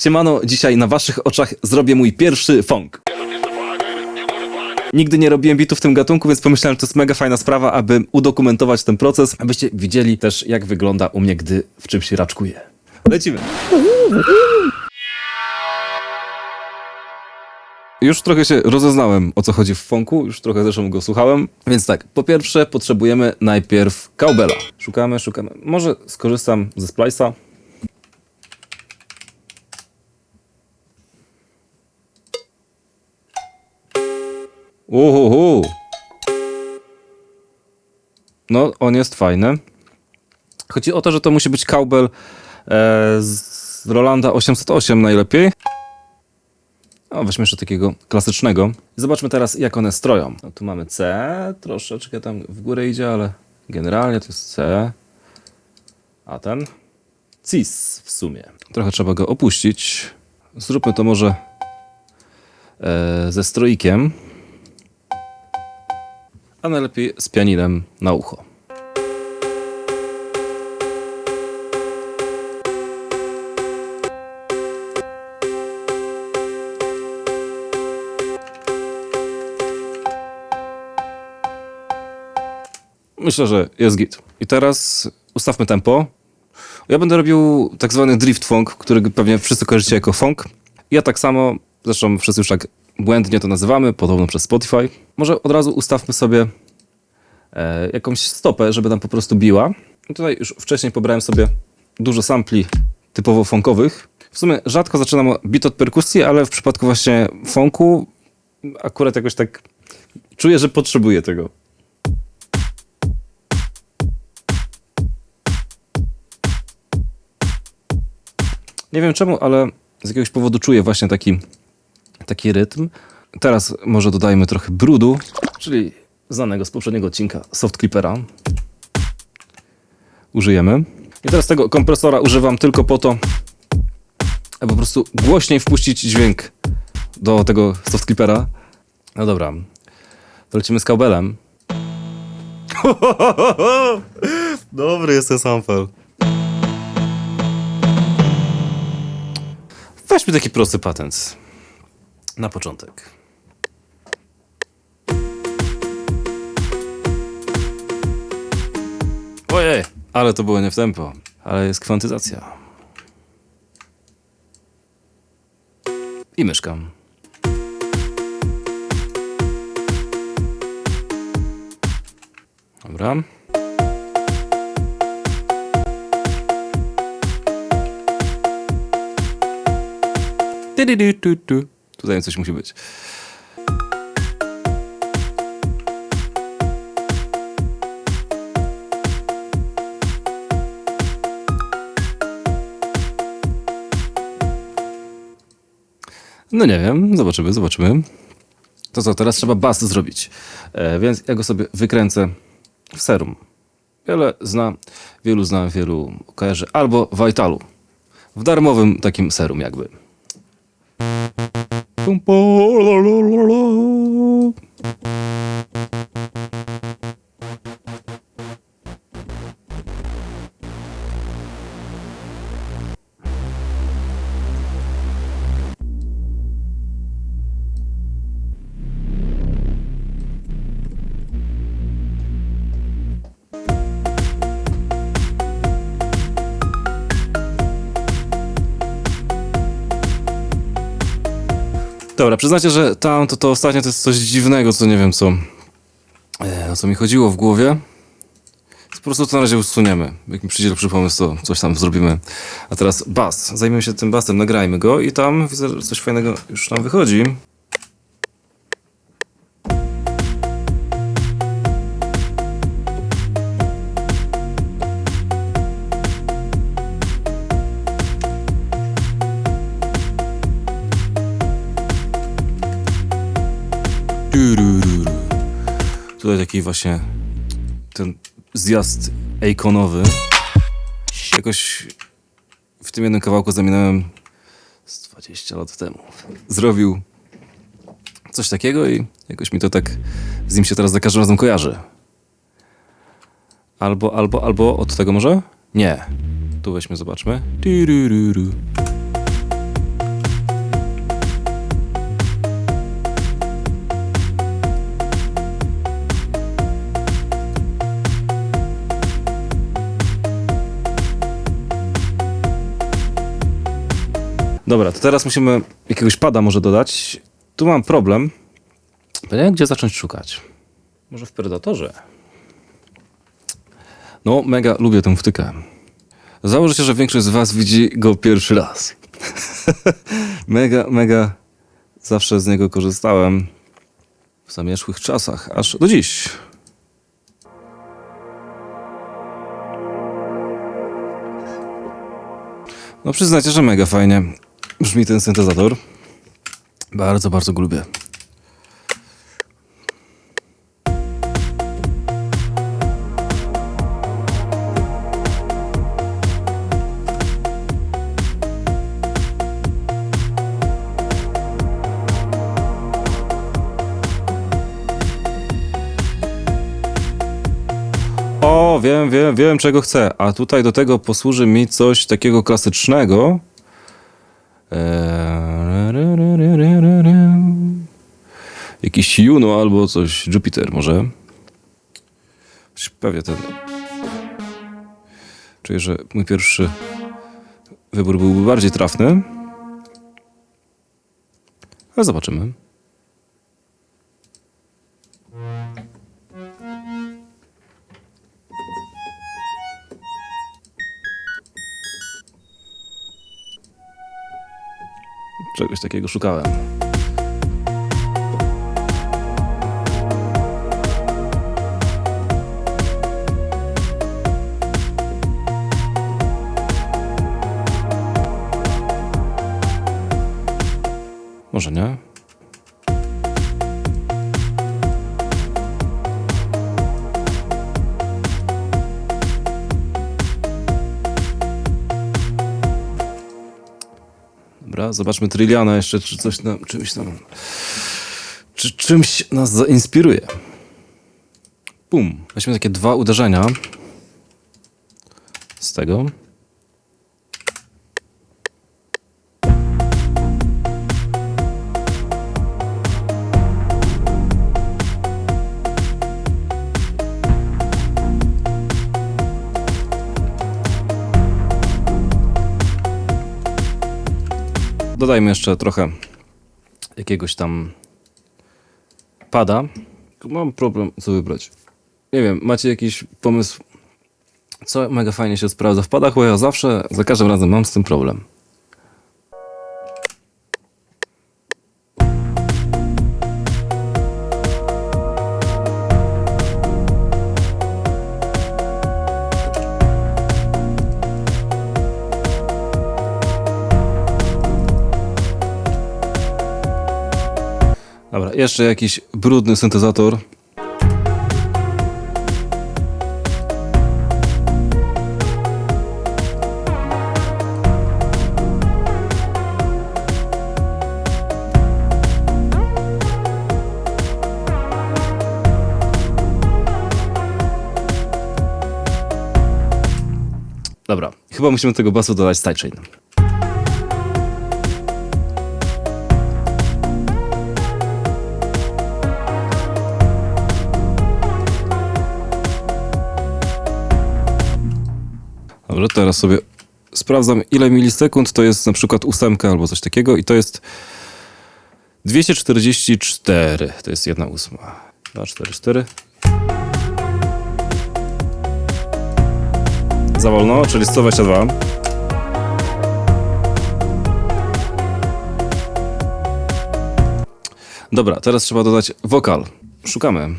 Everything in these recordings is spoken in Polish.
Siemano, dzisiaj na waszych oczach zrobię mój pierwszy funk. Nigdy nie robiłem bitu w tym gatunku, więc pomyślałem, że to jest mega fajna sprawa, aby udokumentować ten proces, abyście widzieli też, jak wygląda u mnie, gdy w czymś raczkuję. Lecimy. Już trochę się rozeznałem, o co chodzi w funku, już trochę zresztą go słuchałem. Więc tak, po pierwsze potrzebujemy najpierw cowbella. Szukamy, szukamy. Może skorzystam ze splice'a. Uhuhu. No, on jest fajny. Chodzi o to, że to musi być cowbell e, z Rolanda 808 najlepiej. O, weźmy jeszcze takiego klasycznego. Zobaczmy teraz, jak one stroją. No, tu mamy C, troszeczkę tam w górę idzie, ale generalnie to jest C. A ten? Cis w sumie. Trochę trzeba go opuścić. Zróbmy to może e, ze stroikiem. A najlepiej z pianinem na ucho. Myślę, że jest git. I teraz ustawmy tempo. Ja będę robił tak zwany drift funk, który pewnie wszyscy kojarzycie jako funk. Ja tak samo, zresztą wszyscy już tak błędnie to nazywamy, podobno przez Spotify. Może od razu ustawmy sobie e, jakąś stopę, żeby nam po prostu biła. I tutaj już wcześniej pobrałem sobie dużo sampli typowo funkowych. W sumie rzadko zaczynam bit od perkusji, ale w przypadku właśnie funku akurat jakoś tak czuję, że potrzebuję tego. Nie wiem czemu, ale z jakiegoś powodu czuję właśnie taki, taki rytm. Teraz może dodajmy trochę brudu, czyli znanego z poprzedniego odcinka Soft Clippera. Użyjemy. I teraz tego kompresora używam tylko po to, aby po prostu głośniej wpuścić dźwięk do tego Soft Clippera. No dobra, to lecimy z kabelem. Dobry jest ten sample. Weźmy taki prosty patent. Na początek. Ojej, ale to było nie w tempo. Ale jest kwantyzacja. I myszkam. Dobra. Tydydytydy. Tutaj coś musi być. No nie wiem, zobaczymy, zobaczymy. To co, teraz trzeba bas zrobić. E, więc ja go sobie wykręcę w serum. Wiele zna, wielu zna, wielu kojarzy. Albo w Vitalu. W darmowym takim serum jakby. Pum, po, Dobra, przyznacie, że tam to, to ostatnie to jest coś dziwnego, co nie wiem co. E, o co mi chodziło w głowie. Po prostu to na razie usuniemy. Jak mi przyjdzie lepszy pomysł, to coś tam zrobimy. A teraz bas. Zajmiemy się tym basem, nagrajmy go i tam widzę, że coś fajnego już nam wychodzi. Tutaj taki właśnie ten zjazd ejkonowy. Jakoś w tym jednym kawałku zamieniałem z 20 lat temu. Zrobił coś takiego i jakoś mi to tak z nim się teraz za każdym razem kojarzy. Albo, albo, albo od tego może? Nie. Tu weźmy, zobaczmy. Dobra, to teraz musimy jakiegoś pada może dodać. Tu mam problem. Bo nie wiem, gdzie zacząć szukać. Może w Predatorze? No, mega lubię tę wtykę. Założę się, że większość z was widzi go pierwszy raz. mega, mega zawsze z niego korzystałem w zamierzchłych czasach, aż do dziś. No przyznajcie, że mega fajnie brzmi ten syntezator. Bardzo, bardzo go lubię. O, wiem, wiem, wiem czego chcę. A tutaj do tego posłuży mi coś takiego klasycznego. Jakiś Juno albo coś, Jupiter może. Pewnie ten. Czuję, że mój pierwszy wybór byłby bardziej trafny. Ale zobaczymy. Czegoś takiego szukałem. Zobaczmy Trilliana jeszcze, czy coś nam, czymś tam, czy czymś nas zainspiruje. Pum. Weźmy takie dwa uderzenia z tego. Dodajmy jeszcze trochę jakiegoś tam pada. Mam problem, co wybrać. Nie wiem, macie jakiś pomysł, co mega fajnie się sprawdza w padach, bo ja zawsze, za każdym razem mam z tym problem. Dobra, jeszcze jakiś brudny syntezator. Dobra, chyba musimy tego basu dodać sidechain. Dobrze, teraz sobie sprawdzam, ile milisekund to jest na przykład ósemka albo coś takiego i to jest 244. To jest jedna ósma. 2, 4, 4. Za wolno, czyli 122. Dobra, teraz trzeba dodać wokal. Szukamy.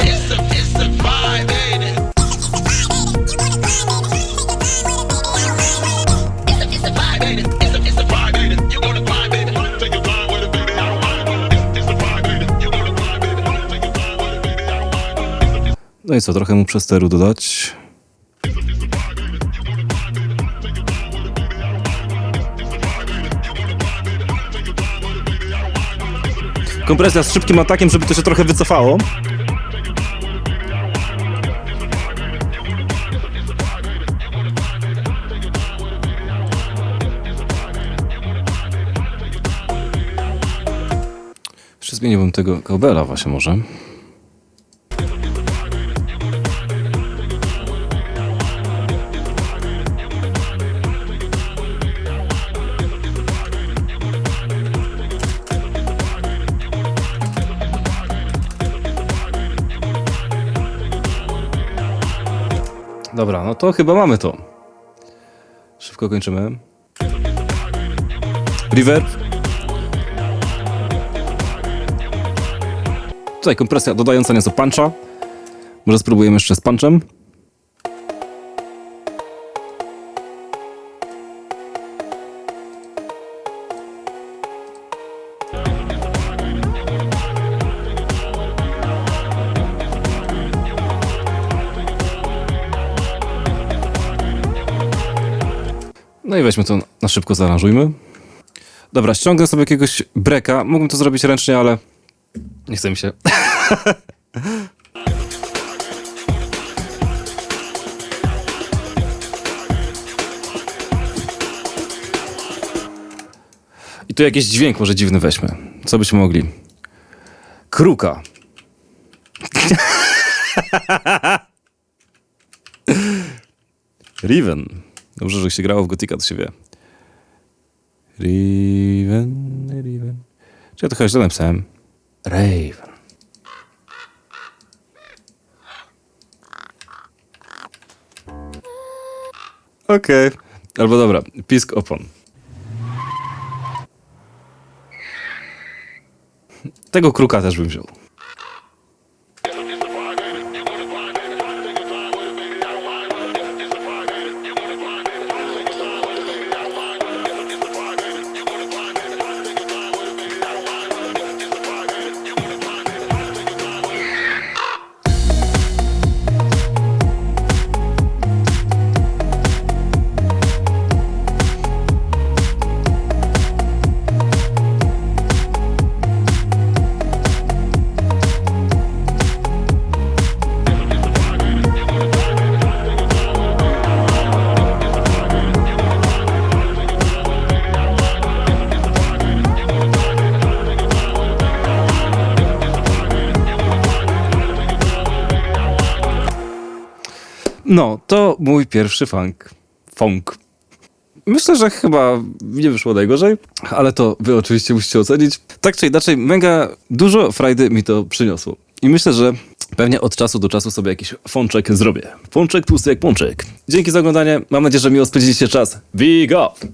It's a, it's No i co, trochę mu przesteru dodać. kompresja z szybkim atakiem, żeby to się trochę wycofało. Jeszcze zmieniłbym tego kabela właśnie może. Dobra, no to chyba mamy to. Szybko kończymy. Reverb. Tutaj kompresja dodająca nieco puncha. Może spróbujemy jeszcze z punchem. No i weźmy to na szybko zaaranżujmy. Dobra, ściągnę sobie jakiegoś breka. Mógłbym to zrobić ręcznie, ale nie chce mi się. I tu jakiś dźwięk może dziwny weźmy. Co byśmy mogli? Kruka. Riven. Dobrze, że się grało w Gotika, to się wie. Riven, Riven. Czy ja to chyba źle napisałem? Raven. Okej. Albo dobra, pisk opon. Tego kruka też bym wziął. No, to mój pierwszy funk. Funk. Myślę, że chyba nie wyszło najgorzej, ale to wy oczywiście musicie ocenić. Tak czy inaczej, mega dużo frajdy mi to przyniosło. I myślę, że pewnie od czasu do czasu sobie jakiś fączek zrobię. Fączek tłusty jak pączek. Dzięki za oglądanie. Mam nadzieję, że miło spędziliście czas. Big up!